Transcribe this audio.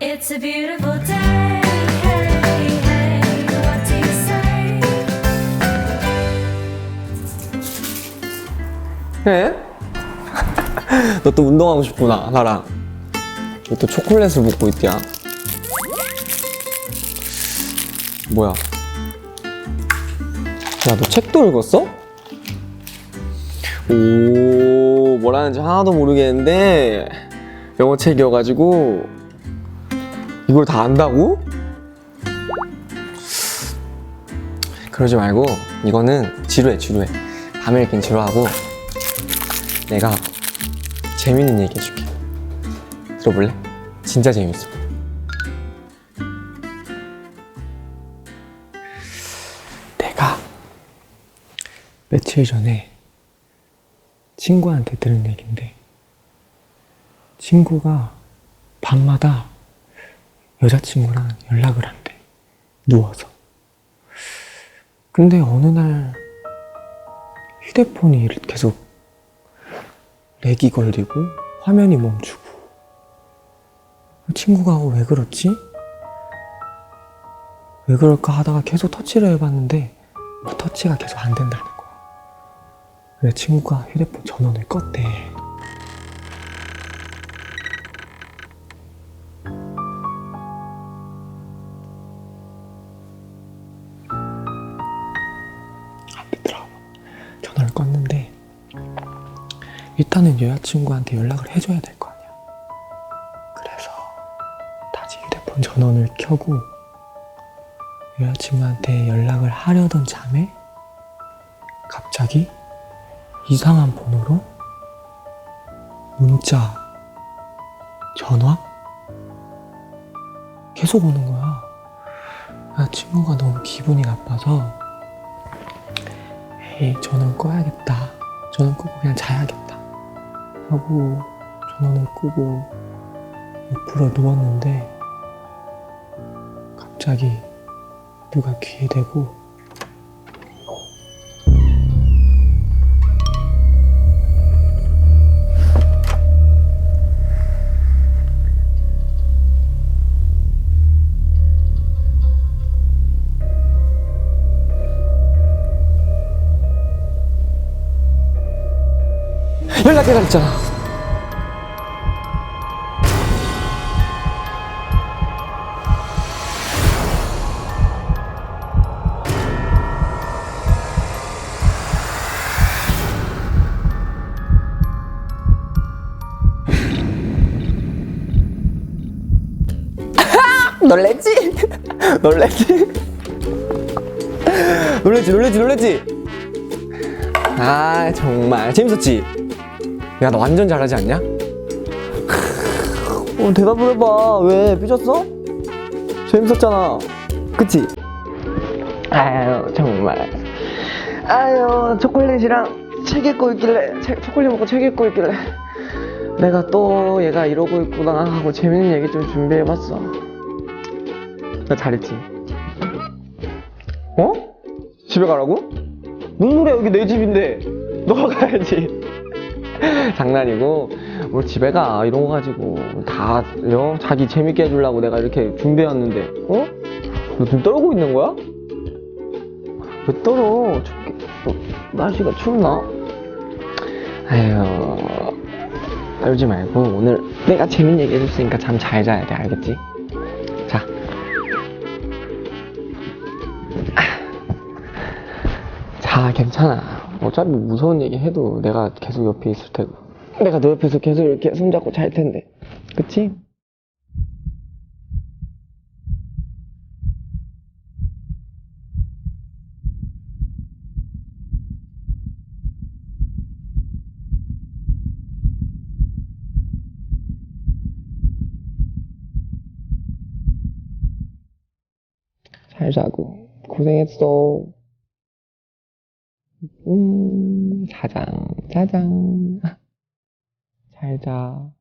It's a beautiful day. Hey, hey, what do you say? 해? 너또 운동하고 싶구나, 나랑. 너 또 초콜릿을 먹고 있디야. 뭐야? 야, 너 책도 읽었어? 오, 뭐라는지 하나도 모르겠는데, 영어 책이어가지고, 이걸 다 안다고? 그러지 말고, 이거는 지루해, 지루해. 읽긴 지루하고, 내가 재밌는 얘기 해줄게. 들어볼래? 진짜 재밌어. 내가 며칠 전에 친구한테 들은 얘긴데, 친구가 밤마다 여자친구랑 연락을 한대. 누워서. 근데 어느 날 휴대폰이 계속 렉이 걸리고 화면이 멈추고 친구가 어, 왜 그렇지? 왜 그럴까 하다가 계속 터치를 해봤는데 뭐 터치가 계속 안 된다는 그래서 친구가 휴대폰 전원을 껐대. 앞에 들어봐. 전원을 껐는데 일단은 여자친구한테 연락을 해줘야 될 거 아니야. 그래서 다시 휴대폰 전원을 켜고 여자친구한테 연락을 하려던 잠에 갑자기 이상한 번호로 문자, 전화 계속 오는 거야. 여자친구가 너무 기분이 나빠서 에이, 전원 꺼야겠다. 전원 끄고 그냥 자야겠다. 하고 전원을 끄고 옆으로 누웠는데 갑자기 누가 귀에 대고 연락해 달랬잖아. 놀랬지? 놀랬지? 놀랬지, 놀랬지, 놀랬지? 아, 정말. 재밌었지? 야, 나 완전 잘하지 않냐? 어, 대답을 해봐. 왜? 삐졌어? 재밌었잖아. 그치? 아유, 정말. 아유, 초콜릿이랑 책 읽고 있길래, 책, 초콜릿 먹고 책 읽고 있길래. 내가 또 얘가 이러고 있구나 하고 재밌는 얘기 좀 준비해봤어. 나 잘했지? 어? 집에 가라고? 무슨 소리야, 여기 내 집인데. 너가 가야지. 장난이고 우리 집에 가 이런 거 가지고 다 어? 자기 재밌게 해주려고 내가 이렇게 준비해왔는데 어? 너 지금 떨고 있는 거야? 왜 떨어? 춥게 어, 날씨가 춥나? 아휴 떨지 말고 오늘 내가 재밌는 얘기 해줬으니까 잠 잘 자야 돼 알겠지? 자 자, 괜찮아. 어차피 무서운 얘기 해도 내가 계속 옆에 있을 테고. 내가 너 옆에서 계속 이렇게 손잡고 잘 텐데. 그치? 잘 자고. 고생했어. 음, 자장, 자장. 잘 자.